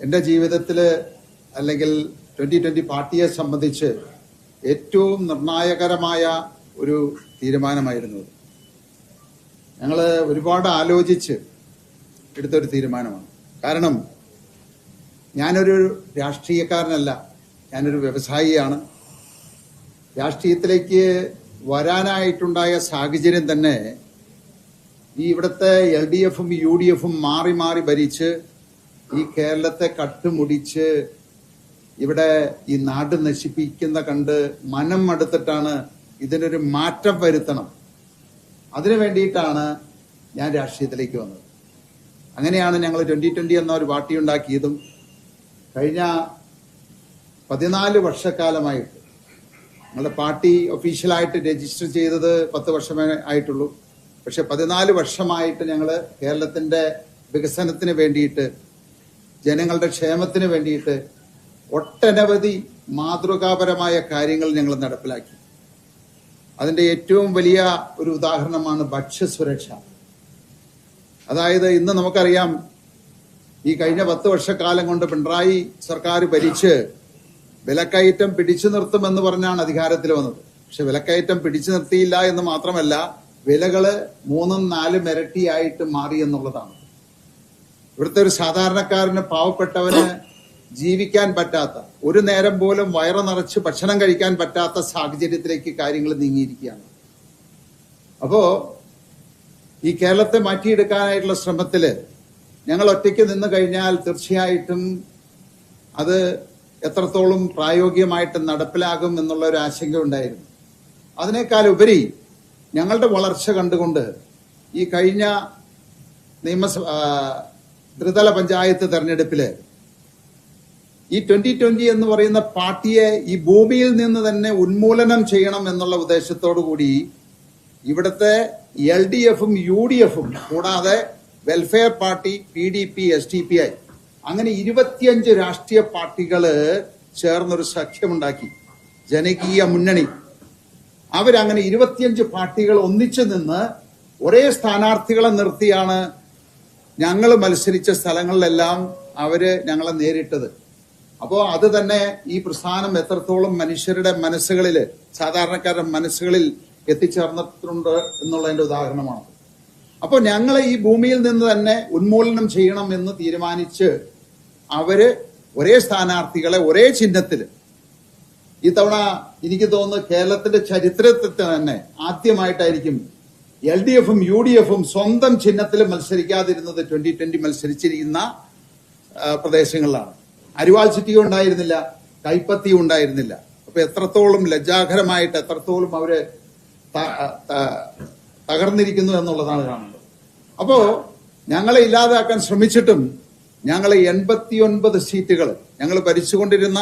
എന്റെ ജീവിതത്തിൽ അല്ലെങ്കിൽ ട്വന്റി ട്വന്റി പാർട്ടിയെ സംബന്ധിച്ച് ഏറ്റവും നിർണായകരമായ ഒരു തീരുമാനമായിരുന്നു അത്. ഞങ്ങൾ ഒരുപാട് ആലോചിച്ച് എടുത്തൊരു തീരുമാനമാണ്. കാരണം ഞാനൊരു രാഷ്ട്രീയക്കാരനല്ല ഞാനൊരു വ്യവസായിയാണ്. രാഷ്ട്രീയത്തിലേക്ക് വരാനായിട്ടുണ്ടായ സാഹചര്യം തന്നെ ഈ ഇവിടുത്തെ എൽ ഡി എഫും യു ഡി എഫും മാറി മാറി ഭരിച്ച് ഈ കേരളത്തെ കട്ടുമുടിച്ച് ഇവിടെ ഈ നാട് നശിപ്പിക്കുന്ന കണ്ട് മനം മടുത്തിട്ടാണ് ഇതിനൊരു മാറ്റം വരുത്തണം. അതിനു വേണ്ടിയിട്ടാണ് ഞാൻ രാഷ്ട്രീയത്തിലേക്ക് വന്നത്. അങ്ങനെയാണ് ഞങ്ങൾ ട്വന്റി ട്വന്റി എന്ന ഒരു പാർട്ടി ഉണ്ടാക്കിയതും കഴിഞ്ഞ പതിനാല് വർഷക്കാലമായിട്ട് ഞങ്ങളുടെ പാർട്ടി ഒഫീഷ്യലായിട്ട് രജിസ്റ്റർ ചെയ്തത് പത്ത് വർഷമേ ആയിട്ടുള്ളൂ. പക്ഷെ പതിനാല് വർഷമായിട്ട് ഞങ്ങൾ കേരളത്തിന്റെ വികസനത്തിന് വേണ്ടിയിട്ട് ജനങ്ങളുടെ ക്ഷേമത്തിന് വേണ്ടിയിട്ട് ഒട്ടനവധി മാതൃകാപരമായ കാര്യങ്ങൾ ഞങ്ങൾ നടപ്പിലാക്കി. അതിന്റെ ഏറ്റവും വലിയ ഒരു ഉദാഹരണമാണ് ഭക്ഷ്യസുരക്ഷ. അതായത് ഇന്ന് നമുക്കറിയാം ഈ കഴിഞ്ഞ പത്ത് വർഷക്കാലം കൊണ്ട് പിണറായി സർക്കാർ ഭരിച്ച് വിലക്കയറ്റം പിടിച്ചു നിർത്തുമെന്ന് പറഞ്ഞാണ് അധികാരത്തിൽ വന്നത്. പക്ഷെ വിലക്കയറ്റം പിടിച്ചു നിർത്തിയില്ല എന്ന് മാത്രമല്ല വിലകൾ മൂന്നും നാലും ഇരട്ടിയായിട്ട് മാറി എന്നുള്ളതാണ്. ഇവിടുത്തെ ഒരു സാധാരണക്കാരന് പാവപ്പെട്ടവന് ജീവിക്കാൻ പറ്റാത്ത ഒരു നേരം പോലും വയറ് നിറച്ച് ഭക്ഷണം കഴിക്കാൻ പറ്റാത്ത സാഹചര്യത്തിലേക്ക് കാര്യങ്ങൾ നീങ്ങിയിരിക്കുകയാണ്. അപ്പോ ഈ കേരളത്തെ മാറ്റിയെടുക്കാനായിട്ടുള്ള ശ്രമത്തിൽ ഞങ്ങൾ ഒറ്റയ്ക്ക് നിന്ന് കഴിഞ്ഞാൽ തീർച്ചയായിട്ടും അത് എത്രത്തോളം പ്രായോഗികമായിട്ട് നടപ്പിലാകും എന്നുള്ള ഒരു ആശങ്ക ഉണ്ടായിരുന്നു. അതിനേക്കാൾ ഉപരി ഞങ്ങളുടെ വളർച്ച കണ്ടുകൊണ്ട് ഈ കഴിഞ്ഞ നിയമസഭ ത്രിതല പഞ്ചായത്ത് തെരഞ്ഞെടുപ്പിൽ ഈ ട്വന്റി ട്വന്റി എന്ന് പറയുന്ന പാർട്ടിയെ ഈ ഭൂമിയിൽ നിന്ന് തന്നെ ഉന്മൂലനം ചെയ്യണം എന്നുള്ള ഉദ്ദേശത്തോടു കൂടി ഇവിടുത്തെ എൽ ഡി എഫും യു ഡി എഫും കൂടാതെ welfare party P D P S D P I അങ്ങനെ ഇരുപത്തിയഞ്ച് രാഷ്ട്രീയ പാർട്ടികൾ ചേർന്നൊരു സഖ്യമുണ്ടാക്കി. ജനകീയ മുന്നണി. അവരങ്ങനെ ഇരുപത്തിയഞ്ച് പാർട്ടികൾ ഒന്നിച്ചു നിന്ന് ഒരേ സ്ഥാനാർത്ഥികളെ നിർത്തിയാണ് ഞങ്ങൾ മത്സരിച്ച സ്ഥലങ്ങളിലെല്ലാം അവർ ഞങ്ങളെ നേരിട്ടത്. അപ്പോ അത് തന്നെ ഈ പ്രസ്ഥാനം എത്രത്തോളം മനുഷ്യരുടെ മനസ്സുകളിൽ സാധാരണക്കാരുടെ മനസ്സുകളിൽ എത്തിച്ചേർന്നിട്ടുണ്ട് എന്നുള്ളതിന്റെ ഉദാഹരണമാണ്. അപ്പോൾ ഞങ്ങളെ ഈ ഭൂമിയിൽ നിന്ന് തന്നെ ഉന്മൂലനം ചെയ്യണം എന്ന് തീരുമാനിച്ച് അവർ ഒരേ സ്ഥാനാർത്ഥികളെ ഒരേ ചിഹ്നത്തിൽ ഇത്തവണ എനിക്ക് തോന്നുന്നു കേരളത്തിന്റെ ചരിത്രത്തിൽ തന്നെ ആദ്യമായിട്ടായിരിക്കും എൽ ഡി എഫും യു ഡി എഫും സ്വന്തം ചിഹ്നത്തിൽ മത്സരിക്കാതിരുന്നത് ട്വന്റി ട്വന്റി മത്സരിച്ചിരിക്കുന്ന പ്രദേശങ്ങളിലാണ്. അരിവാൾ സിറ്റിയും ഉണ്ടായിരുന്നില്ല കൈപ്പത്തി ഉണ്ടായിരുന്നില്ല. അപ്പൊ എത്രത്തോളം ലജ്ജാകരമായിട്ട് എത്രത്തോളം അവർ തകർന്നിരിക്കുന്നു എന്നുള്ളതാണ് കാണുന്നത് അപ്പോ ഞങ്ങളെ ഇല്ലാതാക്കാൻ ശ്രമിച്ചിട്ടും ഞങ്ങളെ എൺപത്തിയൊൻപത് സീറ്റുകൾ ഞങ്ങൾ ഭരിച്ചുകൊണ്ടിരുന്ന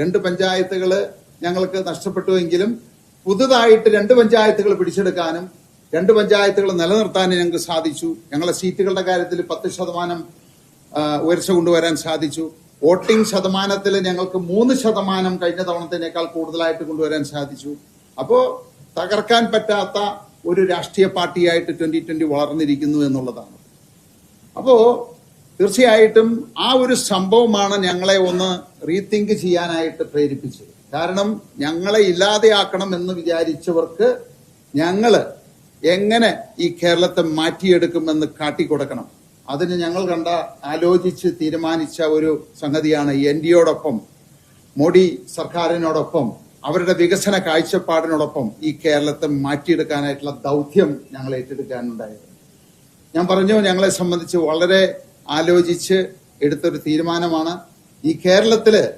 രണ്ട് പഞ്ചായത്തുകൾ ഞങ്ങൾക്ക് നഷ്ടപ്പെട്ടുവെങ്കിലും പുതുതായിട്ട് രണ്ട് പഞ്ചായത്തുകൾ പിടിച്ചെടുക്കാനും രണ്ട് പഞ്ചായത്തുകൾ നിലനിർത്താൻ ഞങ്ങൾക്ക് സാധിച്ചു. ഞങ്ങളെ സീറ്റുകളുടെ കാര്യത്തിൽ പത്ത് ശതമാനം ഉയർച്ച കൊണ്ടുവരാൻ സാധിച്ചു. വോട്ടിംഗ് ശതമാനത്തിൽ ഞങ്ങൾക്ക് മൂന്ന് ശതമാനം കഴിഞ്ഞ തവണത്തിനേക്കാൾ കൂടുതലായിട്ട് കൊണ്ടുവരാൻ സാധിച്ചു. അപ്പോ തകർക്കാൻ പറ്റാത്ത ഒരു രാഷ്ട്രീയ പാർട്ടിയായിട്ട് ട്വന്റി ട്വന്റി വളർന്നിരിക്കുന്നു എന്നുള്ളതാണ്. അപ്പോ തീർച്ചയായിട്ടും ആ ഒരു സംഭവമാണ് ഞങ്ങളെ ഒന്ന് റീതിങ്ക് ചെയ്യാനായിട്ട് പ്രേരിപ്പിച്ചത്. കാരണം ഞങ്ങളെ ഇല്ലാതെയാക്കണം എന്ന് വിചാരിച്ചവർക്ക് ഞങ്ങൾ എങ്ങനെ ഈ കേരളത്തെ മാറ്റിയെടുക്കുമെന്ന് കാട്ടിക്കൊടുക്കണം. അതിന് ഞങ്ങൾ കണ്ട ആലോചിച്ച് തീരുമാനിച്ച ഒരു സംഗതിയാണ് എൻ ഡിയോടൊപ്പം മോഡി സർക്കാരിനോടൊപ്പം അവരുടെ വികസന കാഴ്ചപ്പാടിനോടൊപ്പം ഈ കേരളത്തെ മാറ്റിയെടുക്കാനായിട്ടുള്ള ദൗത്യം ഞങ്ങൾ ഏറ്റെടുക്കാനുണ്ടായത്. ഞാൻ പറഞ്ഞു ഞങ്ങളെ സംബന്ധിച്ച് വളരെ ആലോചിച്ച് എടുത്തൊരു തീരുമാനമാണ്. ഈ കേരളത്തിൽ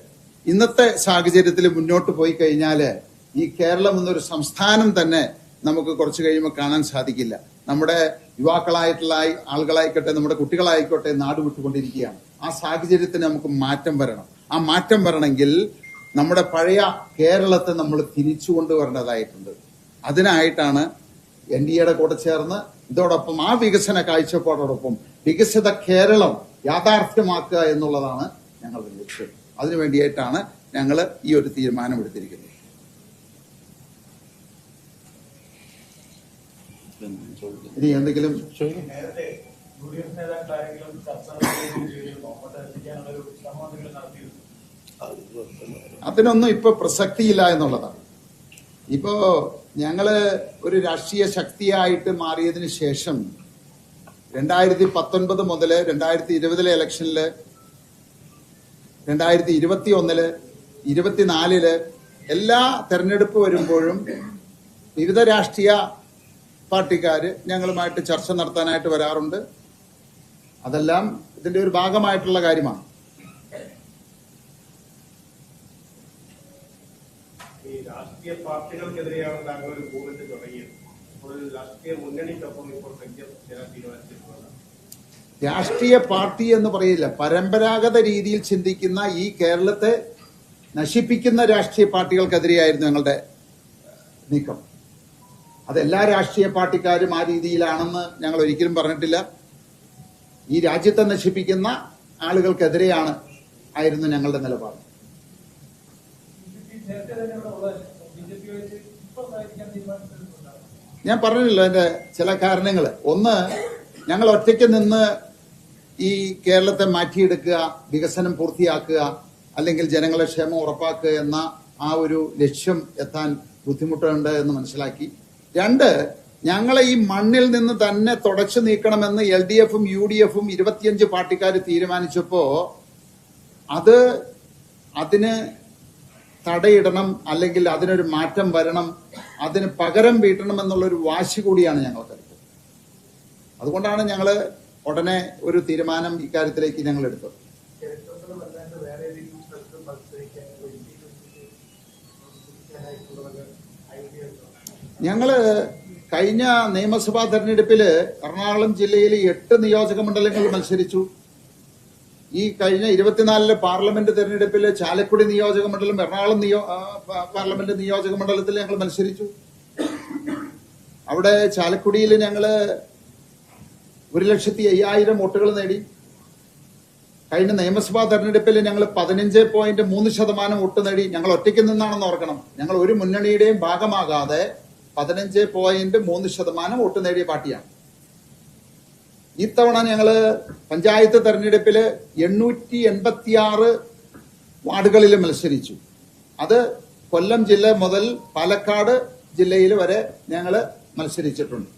ഇന്നത്തെ സാഹചര്യത്തിൽ മുന്നോട്ട് പോയി കഴിഞ്ഞാൽ ഈ കേരളം എന്നൊരു സംസ്ഥാനം തന്നെ നമുക്ക് കുറച്ച് കഴിയുമ്പോൾ കാണാൻ സാധിക്കില്ല. നമ്മുടെ യുവാക്കളായിട്ടുള്ള ആളുകളായിക്കോട്ടെ നമ്മുടെ കുട്ടികളായിക്കോട്ടെ നാട് വിട്ടുകൊണ്ടിരിക്കുകയാണ്. ആ സാഹചര്യത്തിന് നമുക്ക് മാറ്റം വരണം. ആ മാറ്റം വരണമെങ്കിൽ നമ്മുടെ പഴയ കേരളത്തെ നമ്മൾ തിരിച്ചു കൊണ്ടുവരേണ്ടതായിട്ടുണ്ട് അതിനായിട്ടാണ് എൻ ഡി എയുടെ കൂടെ ചേർന്ന് ഇതോടൊപ്പം ആ വികസന കാഴ്ചപ്പാടോടൊപ്പം വികസിത കേരളം യാഥാർത്ഥ്യമാക്കുക എന്നുള്ളതാണ് ഞങ്ങളുടെ ലക്ഷ്യം. അതിനുവേണ്ടിയിട്ടാണ് ഞങ്ങൾ ഈ ഒരു തീരുമാനമെടുത്തിരിക്കുന്നത് ഇനി എന്തെങ്കിലും യു ഡി എഫ് നേതാക്കളാരെങ്കിലും ചർച്ച നടത്തുകയും ചെയ്തിരുന്നോ അങ്ങോട്ട് എത്തിക്കാനുള്ള ഒരു ശ്രമം എന്തെങ്കിലും നടത്തിയിരുന്നു. അതിനൊന്നും ഇപ്പൊ പ്രസക്തിയില്ല എന്നുള്ളതാണ്. ഇപ്പോ ഞങ്ങൾ ഒരു രാഷ്ട്രീയ ശക്തിയായിട്ട് മാറിയതിന് ശേഷം രണ്ടായിരത്തി പത്തൊൻപത് മുതൽ രണ്ടായിരത്തി ഇരുപതിലെ ഇലക്ഷനിൽ രണ്ടായിരത്തി ഇരുപത്തി ഒന്നിൽ ഇരുപത്തിനാലിൽ എല്ലാ തെരഞ്ഞെടുപ്പ് വരുമ്പോഴും വിവിധ രാഷ്ട്രീയ പാർട്ടിക്കാര് ഞങ്ങളുമായിട്ട് ചർച്ച നടത്താനായിട്ട് വരാറുണ്ട്. അതെല്ലാം ഇതിന്റെ ഒരു ഭാഗമായിട്ടുള്ള കാര്യമാണ്. രാഷ്ട്രീയ പാർട്ടികൾക്കെതിരെയാണ് താങ്കൾ ഒരു മൂവ്മെന്റ് തുടങ്ങിയത്. അപ്പോൾ ഒരു രാഷ്ട്രീയ മുന്നണിക്കൊപ്പം ഇപ്പോൾ സഖ്യം ചേരാൻ തീരുമാനിച്ചിട്ടുള്ളത്. രാഷ്ട്രീയ പാർട്ടി എന്ന് പറയില്ല. പരമ്പരാഗത രീതിയിൽ ചിന്തിക്കുന്ന ഈ കേരളത്തെ നശിപ്പിക്കുന്ന രാഷ്ട്രീയ പാർട്ടികൾക്കെതിരെയായിരുന്നു ഞങ്ങളുടെ നീക്കം. അതെല്ലാ രാഷ്ട്രീയ പാർട്ടിക്കാരും ആ രീതിയിലാണെന്ന് ഞങ്ങൾ ഒരിക്കലും പറഞ്ഞിട്ടില്ല. ഈ രാജ്യത്തെ നശിപ്പിക്കുന്ന ആളുകൾക്കെതിരെയാണ് ആയിരുന്നു ഞങ്ങളുടെ നിലപാട്. ഞാൻ പറഞ്ഞില്ല അതിന്റെ ചില കാരണങ്ങൾ. ഒന്ന് ഞങ്ങൾ ഒറ്റയ്ക്ക് നിന്ന് ഈ കേരളത്തെ മാറ്റിയെടുക്കുക വികസനം പൂർത്തിയാക്കുക അല്ലെങ്കിൽ ജനങ്ങളെ ക്ഷേമം ഉറപ്പാക്കുക എന്ന ആ ഒരു ലക്ഷ്യം എത്താൻ ബുദ്ധിമുട്ടുണ്ട് എന്ന് മനസ്സിലാക്കി. രണ്ട് ഞങ്ങളെ ഈ മണ്ണിൽ നിന്ന് തന്നെ തുടച്ചു നീക്കണമെന്ന് എൽ ഡി എഫും യു ഡി എഫും ഇരുപത്തിയഞ്ച് പാർട്ടിക്കാർ തീരുമാനിച്ചപ്പോ അത് അതിന് തടയിടണം അല്ലെങ്കിൽ അതിനൊരു മാറ്റം വരണം അതിന് പകരം വീട്ടണം എന്നുള്ളൊരു വാശി കൂടിയാണ് ഞങ്ങൾക്ക്. അതുകൊണ്ടാണ് ഞങ്ങൾ ഉടനെ ഒരു തീരുമാനം ഇക്കാര്യത്തിലേക്ക് ഞങ്ങൾ എടുത്തത് ഞങ്ങൾ കഴിഞ്ഞ നിയമസഭാ തെരഞ്ഞെടുപ്പിൽ എറണാകുളം ജില്ലയിൽ എട്ട് നിയോജക മണ്ഡലങ്ങൾ മത്സരിച്ചു. ഈ കഴിഞ്ഞ ഇരുപത്തിനാലിലെ പാർലമെന്റ് തെരഞ്ഞെടുപ്പിൽ ചാലക്കുടി നിയോജക മണ്ഡലം എറണാകുളം നിയോ പാർലമെന്റ് നിയോജക മണ്ഡലത്തിൽ ഞങ്ങൾ മത്സരിച്ചു. അവിടെ ചാലക്കുടിയിൽ ഞങ്ങൾ ഒരു ലക്ഷത്തി അയ്യായിരം വോട്ടുകൾ നേടി. കഴിഞ്ഞ നിയമസഭാ തെരഞ്ഞെടുപ്പിൽ ഞങ്ങൾ പതിനഞ്ച് പോയിന്റ് മൂന്ന് ശതമാനം വോട്ട് നേടി. ഞങ്ങൾ ഒറ്റയ്ക്ക് നിന്നാണെന്ന് ഓർക്കണം. ഞങ്ങൾ ഒരു മുന്നണിയുടെയും ഭാഗമാകാതെ പതിനഞ്ച് പോയിന്റ് മൂന്ന് ശതമാനം വോട്ട് നേടിയ പാർട്ടിയാണ്. ഇത്തവണ ഞങ്ങൾ പഞ്ചായത്ത് തെരഞ്ഞെടുപ്പിൽ എണ്ണൂറ്റി എൺപത്തിയാറ് വാർഡുകളിൽ മത്സരിച്ചു. അത് കൊല്ലം ജില്ല മുതൽ പാലക്കാട് ജില്ലയിൽ വരെ ഞങ്ങൾ മത്സരിച്ചിട്ടുണ്ട്.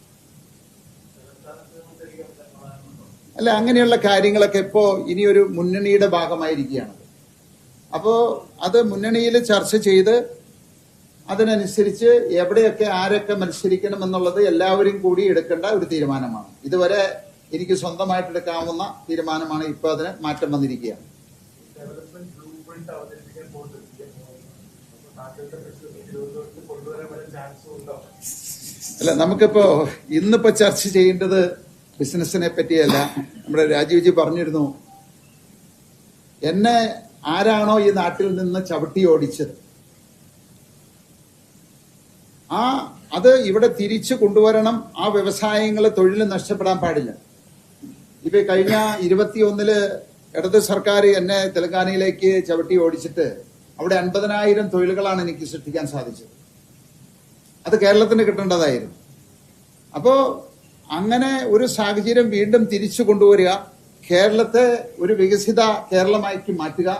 അല്ല അങ്ങനെയുള്ള കാര്യങ്ങളൊക്കെ ഇപ്പോ ഇനിയൊരു മുന്നണിയുടെ ഭാഗമായിരിക്കുകയാണ്. അപ്പോൾ അത് മുന്നണിയിൽ ചർച്ച ചെയ്ത് അതിനനുസരിച്ച് എവിടെയൊക്കെ ആരൊക്കെ മത്സരിക്കണം എന്നുള്ളത് എല്ലാവരും കൂടി എടുക്കേണ്ട ഒരു തീരുമാനമാണ്. ഇതുവരെ എനിക്ക് സ്വന്തമായിട്ട് എടുക്കാവുന്ന തീരുമാനമാണ് ഇപ്പൊ അതിന് മാറ്റം വന്നിരിക്കുകയാണ്. അല്ല നമുക്കിപ്പോ ഇന്നിപ്പോ ചർച്ച ചെയ്യേണ്ടത് ബിസിനസിനെ പറ്റിയല്ല. നമ്മുടെ രാജീവ്ജി പറഞ്ഞിരുന്നു. എന്നെ ആരാണോ ഈ നാട്ടിൽ നിന്ന് ചവിട്ടി ഓടിച്ചത്? ആ അത് ഇവിടെ തിരിച്ചു കൊണ്ടുവരണം. ആ വ്യവസായങ്ങളെ തൊഴിൽ നഷ്ടപ്പെടാൻ പാടില്ല. ഇപ്പൊ കഴിഞ്ഞ ഇരുപത്തിയൊന്നിൽ ഇടത് സർക്കാർ എന്നെ തെലങ്കാനയിലേക്ക് ചവിട്ടി ഓടിച്ചിട്ട് അവിടെ അൻപതിനായിരം തൊഴിലുകളാണ് എനിക്ക് സൃഷ്ടിക്കാൻ സാധിച്ചത്. അത് കേരളത്തിന് കിട്ടേണ്ടതായിരുന്നു. അപ്പോ അങ്ങനെ ഒരു സാഹചര്യം വീണ്ടും തിരിച്ചു കൊണ്ടുവരിക കേരളത്തെ ഒരു വികസിത കേരളമാക്കി മാറ്റുക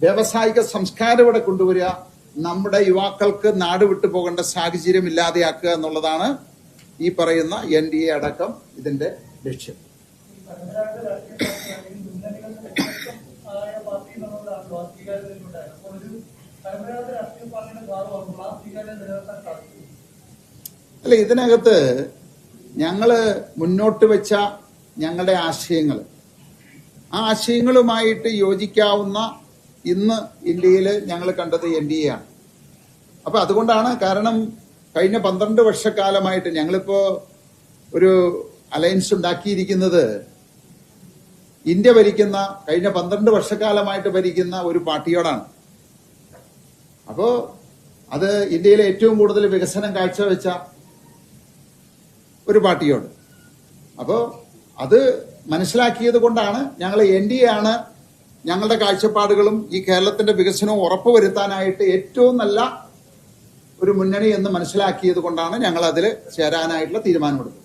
വ്യാവസായിക സംസ്കാരം ഇവിടെ കൊണ്ടുവരിക നമ്മുടെ യുവാക്കൾക്ക് നാട് വിട്ടു പോകേണ്ട സാഹചര്യം ഇല്ലാതെയാക്കുക എന്നുള്ളതാണ് ഈ പറയുന്ന എൻ ഡി എ അടക്കം ഇതിന്റെ ലക്ഷ്യം. അല്ല ഇതിനകത്ത് ഞങ്ങൾ മുന്നോട്ട് വെച്ച ഞങ്ങളുടെ ആശയങ്ങൾ ആ ആശയങ്ങളുമായിട്ട് യോജിക്കാവുന്ന ഇന്ന് ഇന്ത്യയിൽ ഞങ്ങൾ കണ്ടത് എൻ ഡി എ ആണ്. അപ്പൊ അതുകൊണ്ടാണ് കാരണം കഴിഞ്ഞ പന്ത്രണ്ട് വർഷക്കാലമായിട്ട് ഞങ്ങളിപ്പോ ഒരു അലയൻസ് ഉണ്ടാക്കിയിരിക്കുന്നത് ഇന്ത്യ ഭരിക്കുന്ന കഴിഞ്ഞ പന്ത്രണ്ട് വർഷക്കാലമായിട്ട് ഭരിക്കുന്ന ഒരു പാർട്ടിയോടാണ്. അപ്പോ അത് ഇന്ത്യയിലെ ഏറ്റവും കൂടുതൽ വികസനം കാഴ്ചവെച്ച ഒരു പാർട്ടിയോട്. അപ്പോ അത് മനസ്സിലാക്കിയത് കൊണ്ടാണ് ഞങ്ങൾ എൻ ഡി എ ആണ് ഞങ്ങളുടെ കാഴ്ചപ്പാടുകളും ഈ കേരളത്തിന്റെ വികസനവും ഉറപ്പുവരുത്താനായിട്ട് ഏറ്റവും നല്ല ഒരു മുന്നണി എന്ന് മനസ്സിലാക്കിയത് കൊണ്ടാണ് ഞങ്ങൾ അതിൽ ചേരാനായിട്ടുള്ള തീരുമാനമെടുത്തത്